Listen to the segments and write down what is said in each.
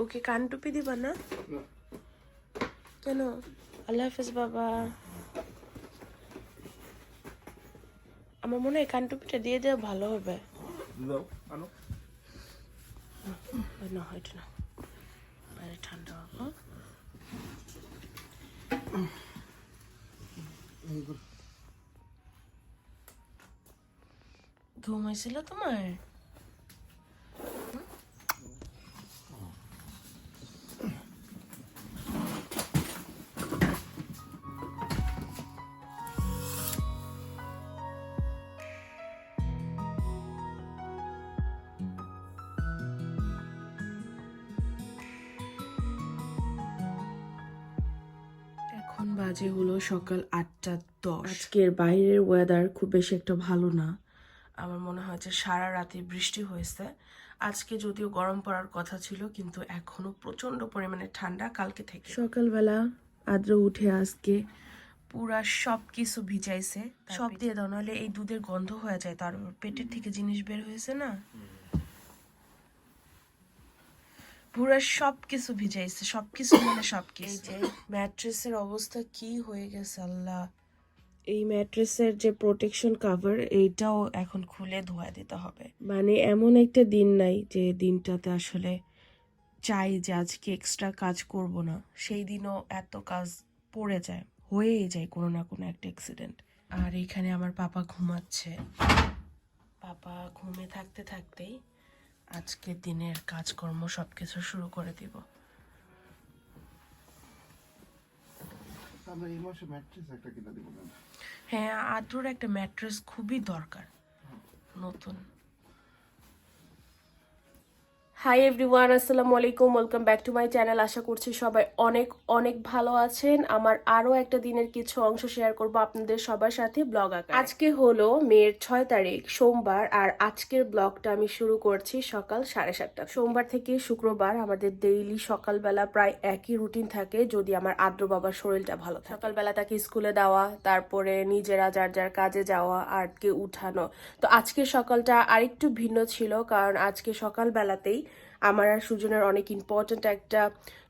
ওকে কান টুপি দিবা না কেন আল্লাহ হাফেজ বাবা আমার মনে হয় কান টুপিটা দিয়ে দেওয়া ভালো হবে না হয়তো না বাইরে ঠান্ডা হবে ঘুম হয়েছিল তোমার বাজে হলো সকাল আটটা দশ। আজকের বাইরের ওয়েদার খুব বেশি একটা ভালো না। আমার মনে হয় যে সারা রাতে বৃষ্টি হয়েছে। আজকে যদিও গরম পড়ার কথা ছিল কিন্তু এখনও প্রচণ্ড পরিমাণে ঠান্ডা কালকে থেকে। সকালবেলা আদ্র উঠে আজকে পুরা সব কিছু ভিজাইছে সব দিয়ে দাও নাহলে এই দুধের গন্ধ হয়ে যায়। তার পেটের থেকে জিনিস বের হয়েছে না? পুরা সব কিছু ভিজাইছে সব কিছু মানে সব কিছু যে ম্যাট্রেসের অবস্থা কি হয়ে গেছে আল্লাহ। এই ম্যাট্রেসের যে প্রোটেকশন কভার এইটাও এখন খুলে ধোয়া দিতে হবে। মানে এমন একটা দিন নাই যে দিনটাতে আসলে চাই যে আজকে এক্সট্রা কাজ করব না। সেই দিনও এত কাজ পড়ে যায় হয়েই যায় কোনো না কোনো একটা অ্যাক্সিডেন্ট আর এখানে আমার পাপা ঘুমাচ্ছে। পাপা ঘুমে থাকতে থাকতেই আজকে দিনের কাজকর্ম সব কিছু শুরু করে দিব। হ্যাঁ আদ্রর একটা ম্যাট্রেস খুবই দরকার। নতুন। হাই এভরিওয়ান আসসালামু আলাইকুম welcome back to my channel আশা করছি সবাই অনেক অনেক ভালো আছেন। আমার আরও একটা দিনের কিছু অংশ শেয়ার করব আপনাদের সবার সাথে ব্লগ আঁকা আজকে হলো মের ছয় তারিখ, সোমবার, আর আজকের ব্লগটা আমি শুরু করছি সকাল সাড়ে সাতটা। সোমবার থেকে শুক্রবার আমাদের ডেইলি সকালবেলা প্রায় একই রুটিন থাকে, যদি আমার আদ্র বাবার শরীরটা ভালো থাকে। সকালবেলা তাকে স্কুলে দেওয়া, তারপরে নিজেরা যার যার কাজে যাওয়া আরকে উঠানো। তো আজকের সকালটা আরেকটু ভিন্ন ছিল, কারণ আজকে সকালবেলাতেই আমার আর সুজনের অনেক ইম্পর্ট্যান্ট একটা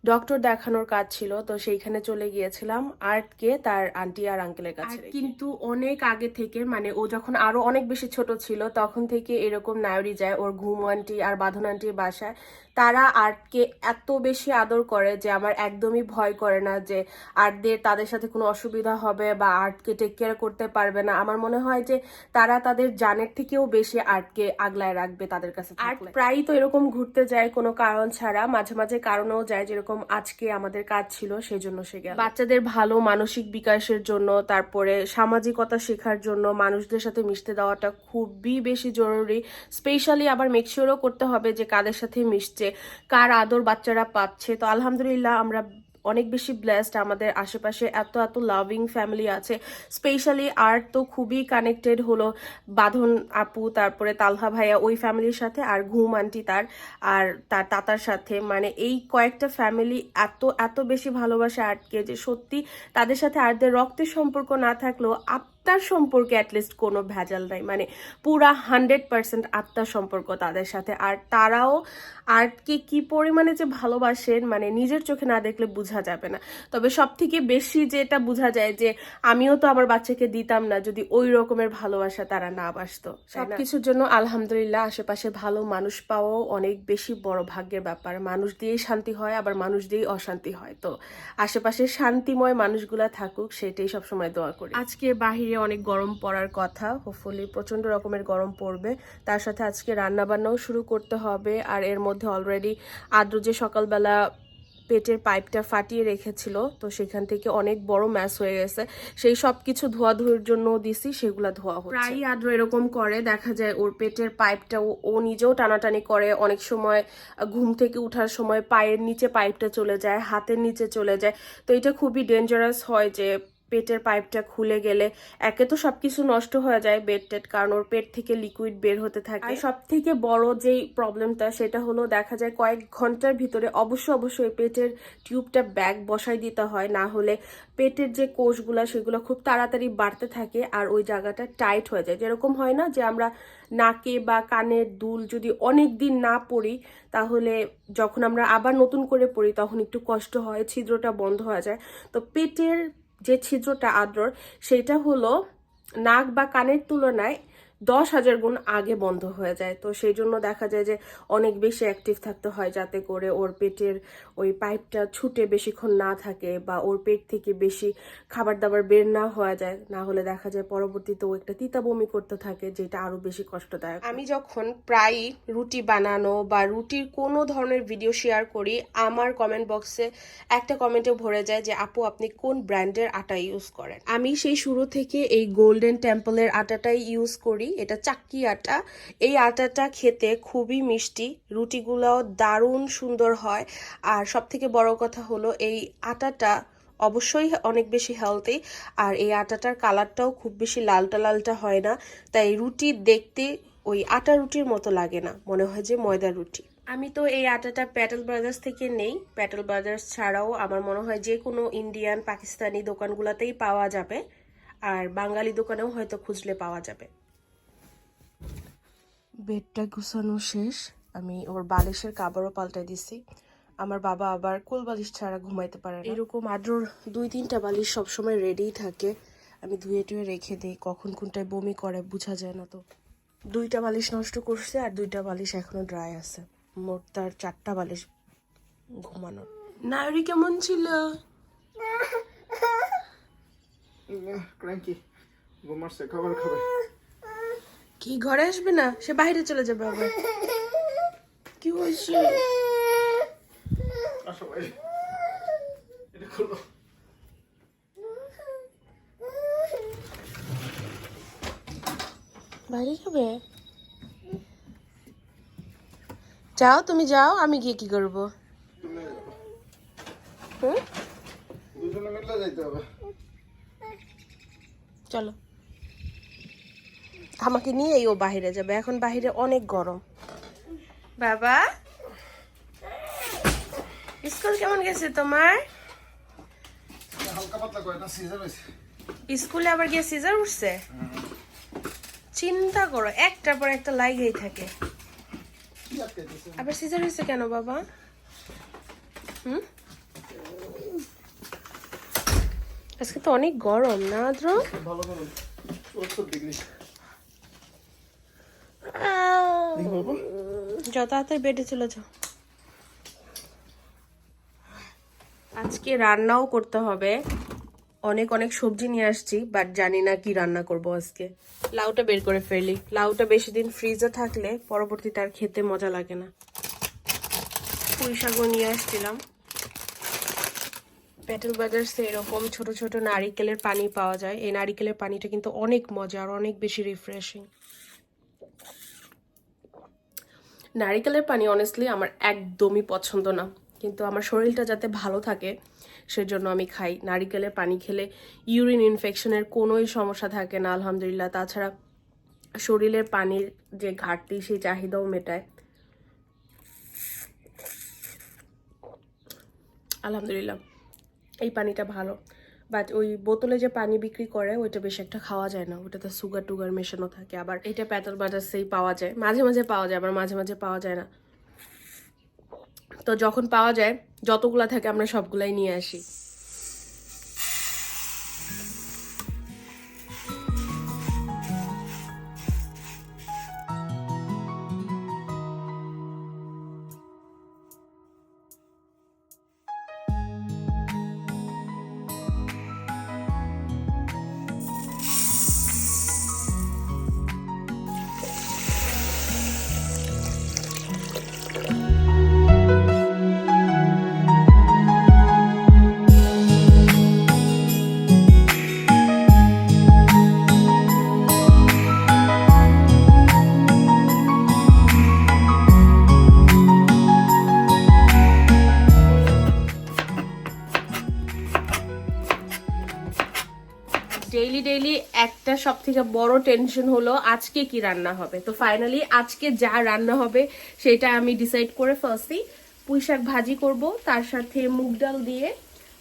ডক্টর দেখানোর কাজ ছিল তো সেইখানে চলে গিয়েছিলাম আর্টকে তার আন্টি আর আঙ্কেলের কাছে কিন্তু অনেক আগে থেকে মানে ও যখন আরও অনেক বেশি ছোট ছিল তখন থেকে এরকম নায়রি যায় ওর ঘুম আন্টি আর বাঁধন আন্টির বাসায়। তারা আর্টকে এত বেশি আদর করে যে আমার একদমই ভয় করে না যে আর্টদের তাদের সাথে কোনো অসুবিধা হবে বা আর্টকে টেক কেয়ার করতে পারবে না। আমার মনে হয় যে তারা তাদের জানের থেকেও বেশি আর্টকে আগলায় রাখবে তাদের কাছে আর্ট প্রায়ই তো এরকম ঘুরতে যায় কোনো কারণ ছাড়া। মাঝে মাঝে কারণেও যায় যেরকম আজকে আমাদের কাজ ছিল, সেজন্য সে গেল। বাচ্চাদের ভালো মানসিক বিকাশের জন্য, তারপরে সামাজিকতা শেখার জন্য, মানুষদের সাথে মিশতে দেওয়াটা খুবই বেশি জরুরি। স্পেশালি আবার মেকশিওরও করতে হবে যে কাদের সাথে মিশছে, কার আদর বাচ্চারা পাচ্ছে। তো আলহামদুলিল্লাহ আমরা অনেক বেশি ব্লেসড আমাদের আশেপাশে এত এত লাভিং ফ্যামিলি আছে। স্পেশালি আর্ট তো খুবই কানেক্টেড হলো বাঁধন আপু, তারপরে তালহা ভাইয়া ওই ফ্যামিলির সাথে আর ঘুম আন্টি তার, আর তার তাতার সাথে। মানে এই কয়েকটা ফ্যামিলি এত এত বেশি ভালোবাসে আর্টকে যে সত্যি তাদের সাথে আর্টদের রক্তের সম্পর্ক না থাকলেও আত্মার সম্পর্কে অ্যাটলিস্ট কোনো ভেজাল নাই। মানে পুরা হান্ড্রেড পার্সেন্ট আত্মার সম্পর্ক তাদের সাথে। আর তারাও আর্টকে কি পরিমাণে যে ভালোবাসেন মানে নিজের চোখে না দেখলে বোঝা যাবে না। তবে সব থেকে বেশি যেটা বোঝা যায় যে আমিও তো আমার বাচ্চাকে দিতাম না যদি ওই রকমের ভালোবাসা তারা না বাসতো সবকিছুর জন্য আলহামদুলিল্লাহ আশেপাশে ভালো মানুষ পাওয়াও অনেক বেশি বড় ভাগ্যের ব্যাপার। মানুষ দিয়েই শান্তি হয় আবার মানুষ দিয়েই অশান্তি হয়। তো আশেপাশে শান্তিময় মানুষগুলা থাকুক সেটাই সবসময় দোয়া করি। আজকে বাহিরে অনেক গরম পড়ার কথা। হোপফুলি প্রচণ্ড রকমের গরম পড়বে। তার সাথে আজকে রান্না বান্নাও শুরু করতে হবে। আর এর মধ্যে অলরেডি আদ্র যে সকালবেলা পেটের পাইপটা ফাটিয়ে রেখেছিল, তো সেখান থেকে অনেক বড় ম্যাচ হয়ে গেছে। সেই সব কিছু ধোয়া ধোয়াধুয়ির জন্য দিছি, সেগুলা ধোয়া হচ্ছে। প্রায়ই আদ্র এরকম করে। দেখা যায় ওর পেটের পাইপটা ও- নিজেও টানাটানি করে। অনেক সময় ঘুম থেকে ওঠার সময় পায়ের নিচে পাইপটা চলে যায়, হাতের নিচে চলে যায়। তো এটা খুবই ডেঞ্জারাস হয় যে পেটের পাইপটা খুলে গেলে একে তো সবকিছু নষ্ট হয়ে যায় বেড টেড কারণ ওর পেট থেকে লিকুইড বের হতে থাকে। আর সব থেকে বড় যেই প্রবলেমটা সেটা হলো দেখা যায় কয়েক ঘণ্টার ভিতরে অবশ্যই অবশ্যই পেটের টিউবটা ব্যাগ বসাই দিতে হয়, না হলে পেটের যে কোষগুলো, সেগুলো খুব তাড়াতাড়ি বাড়তে থাকে আর ওই জায়গাটা টাইট হয়ে যায়। যেরকম হয় না যে আমরা নাকে বা কানের দুল যদি অনেক দিন না পড়ি, তাহলে যখন আমরা আবার নতুন করে পড়ি, তখন একটু কষ্ট হয়, ছিদ্রটা বন্ধ হয়ে যায়। তো পেটের যে ছিদ্রটা আদ্রর সেটা হলো নাক বা কানের তুলনায় দশ হাজার গুণ আগে বন্ধ হয়ে যায়। তো সেই জন্য দেখা যায় যে অনেক বেশি অ্যাক্টিভ থাকতে হয় যাতে করে ওর পেটের ওই পাইপটা ছুটে বেশিক্ষণ না থাকে বা ওর পেট থেকে বেশি খাবার দাবার বের না হওয়া যায়। না হলে দেখা যায় পরবর্তীতে ও একটা তিতা বমি করতে থাকে, যেটা আরও বেশি কষ্টদায়ক। আমি যখন প্রায় রুটি বানানো বা রুটির কোনো ধরনের ভিডিও শেয়ার করি, আমার কমেন্ট বক্সে একটা কমেন্টে ভরে যায় যে, আপু, আপনি কোন ব্র্যান্ডের আটা ইউজ করেন? আমি সেই শুরু থেকে এই গোল্ডেন টেম্পলের আটাটাই ইউজ করি। এটা চাক্কি আটা। এই আটাটা খেতে খুবই মিষ্টি, রুটিগুলোও দারুণ সুন্দর হয়। আর সব থেকে বড় কথা হলো, এই আটাটা অবশ্যই অনেক বেশি হেলদি আর এই আটাটার কালারটাও খুব বেশি লালটা লালটা হয় না, তাই রুটি দেখতে ওই আটা রুটির মতো লাগে না, মনে হয় যে ময়দা রুটি। আমি তো এই আটাটা প্যাটেল ব্রাদার্স থেকে নেই প্যাটেল ব্রাদার্স ছাড়াও আমার মনে হয় যে কোনো ইন্ডিয়ান পাকিস্তানি দোকানগুলোতেই পাওয়া যাবে, আর বাঙালি দোকানেও হয়তো খুঁজলে পাওয়া যাবে। বেডটা গুছানো শেষ, আমি ওর বালিশের কাবারও পাল্টাই দিছি। আমার বাবা আবার কোল বালিশ ছাড়া ঘুমাইতে পারে এরকম আদ্রর দুই তিনটা বালিশ সবসময় রেডিই থাকে। আমি ধুয়ে টুয়ে রেখে দিই, কখন কোনটায় বমি করে বোঝা যায় না তো। দুইটা বালিশ নষ্ট করছে আর দুইটা বালিশ এখনও ড্রাই আছে। মোট তার চারটা বালিশ ঘুমানোর। নায়রি কেমন ছিল? ঘুমাচ্ছে, খাবার খাবে। কি ঘরে আসবে না? সে বাইরে চলে যাবে আবার। কি হয়েছে? বাইরে। যাবে? যাও তুমি যাও আমি গিয়ে কি করব? চলো। আমাকে নিয়েই ও বাইরে যাবে। এখন বাইরে অনেক গরম। বাবা? স্কুল কেমন গেছে তোমার? স্কুলে আবার গিয়ে সিজার উঠছে? চিন্তা করো একটার পর একটা লাইগেই থাকে। আবার সিজার হয়েছে কেন বাবা? হুম? আজকে তো অনেক গরম না আদ্র? ভালো ডিগ্রি যত তাড়াতাড়ি বেডে চলে যাও। আজকে রান্নাও করতে হবে। অনেক অনেক সবজি নিয়ে আসছি বাট জানি না কি রান্না করব আজকে। লাউটা বের করে ফেলি। লাউটা বেশি দিন ফ্রিজে থাকলে পরবর্তীতে আর খেতে মজা লাগে না। পুঁই শাকও নিয়ে আসছিলাম। প্যাটেল বাজার্সে এরকম ছোট ছোট নারিকেলের পানি পাওয়া যায়। এই নারিকেলের পানিটা কিন্তু অনেক মজা আর অনেক বেশি রিফ্রেশিং নারিকেলের পানি অনেস্টলি আমার একদমই পছন্দ না। কিন্তু আমার শরীরটা যাতে ভালো থাকে, সেজন্য আমি খাই। নারিকেলের পানি খেলে ইউরিন ইনফেকশনের কোনোই সমস্যা থাকে না, আলহামদুলিল্লাহ। তাছাড়া শরীরের পানির যে ঘাটতি, সেই চাহিদাও মেটায়। আলহামদুলিল্লাহ, এই পানিটা ভালো। বাট ওই বোতলে যে পানি বিক্রি করে, ওইটা বেশি একটা খাওয়া যায় না। ওটাতে সুগার টুগার মেশানো থাকে। আবার এটা প্যাটল বাটাসেই পাওয়া যায়। মাঝে মাঝে পাওয়া যায়, আবার মাঝে মাঝে পাওয়া যায় না। তো যখন পাওয়া যায়, যতগুলা থাকে আমরা সবগুলাই নিয়ে আসি। সব থেকে বড় টেনশন হলো আজকে কি রান্না হবে। তো ফাইনালি আজকে যা রান্না হবে সেটা আমি ডিসাইড করে ফেলছি পুঁই শাক ভাজি করব, তার সাথে মুগ ডাল দিয়ে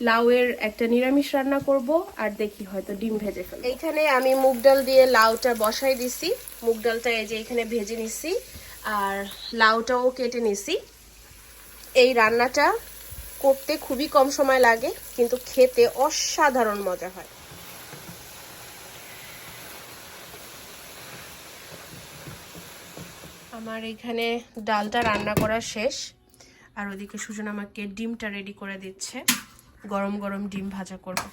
লাউয়ের একটা নিরামিষ রান্না করব, আর দেখি হয়তো ডিম ভেজে ফেলব। এইখানে আমি মুগ ডাল দিয়ে লাউটা বসাই দিছি। মুগ ডালটা এই যে এখানে ভেজে নিছি, আর লাউটাও কেটে নিছি। এই রান্নাটা করতে খুবই কম সময় লাগে, কিন্তু খেতে অসাধারণ মজা হয়। আমার এখানে ডালটা রান্না করা শেষ। আর ওদিকে সুজন আমাকে ডিমটা রেডি করে দিচ্ছে। গরম গরম ডিম ভাজা করব।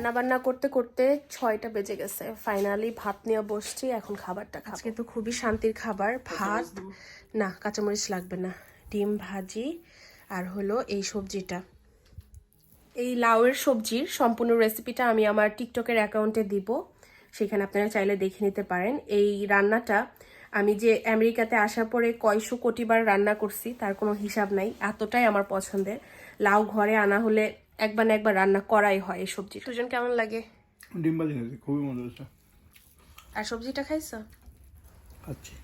রান্না বান্না করতে করতে ছয়টা বেজে গেছে। ফাইনালি ভাত নিয়ে বসছি এখন খাবারটা খাব। কিন্তু খুবই শান্তির খাবার। ভাত? না কাঁচামরিচ লাগবে না। ডিম ভাজি আর হলো এই সবজিটা। এই লাউয়ের সবজির সম্পূর্ণ রেসিপিটা আমি আমার টিকটকের অ্যাকাউন্টে দিব। সেখানে আপনারা চাইলে দেখে নিতে পারেন। এই রান্নাটা আমি যে আমেরিকাতে আসার পরে কয়শো কোটিবার রান্না করছি তার কোনো হিসাব নাই। এতটাই আমার পছন্দের। লাউ ঘরে আনা হলে একবার না একবার রান্না করাই হয় এই সবজি দুজন কেমন লাগে? ডিম ভাজি খেয়েছি খুবই মজা হচ্ছে আর সবজিটা খাইছো? খাচ্ছি।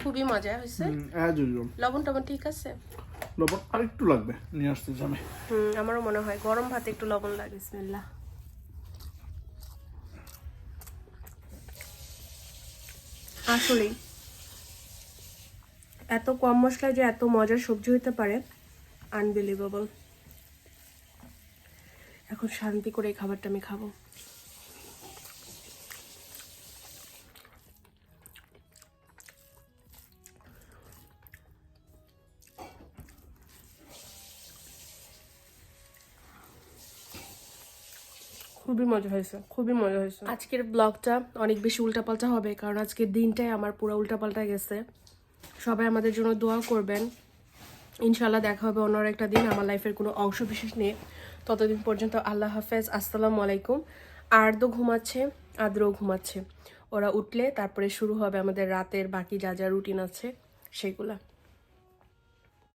খুবই মজা হয়েছে। লবণ টবণ ঠিক আছে? লবণ আরেকটু লাগবে নিয়ে আসতেছি আমি। হুম আমারও মনে হয় গরম ভাতে একটু লবণ লাগে বিসমিল্লাহ। আসলেই। এত কম মশলায় যে এত মজার সবজি হতে পারে আনবিলিভেবল এখন শান্তি করে এই খাবারটা আমি খাব। খুবই মজা হয়েছে, খুবই মজা হয়েছে। আজকের ব্লগটা অনেক বেশি উল্টাপাল্টা হবে, কারণ আজকের দিনটাই আমার পুরো উল্টাপাল্টা গেছে। সবাই আমাদের জন্য দোয়া করবেন। ইনশাল্লাহ দেখা হবে অন্য একটা দিন। আমার লাইফের কোনো অংশ বিশেষ নিয়ে ততদিন পর্যন্ত আল্লাহ হাফেজ। আসসালামু আলাইকুম। আর্দ্র ঘুমাচ্ছে, আদ্রও ঘুমাচ্ছে। ওরা উঠলে তারপরে শুরু হবে আমাদের রাতের বাকি যা যা রুটিন আছে, সেগুলা।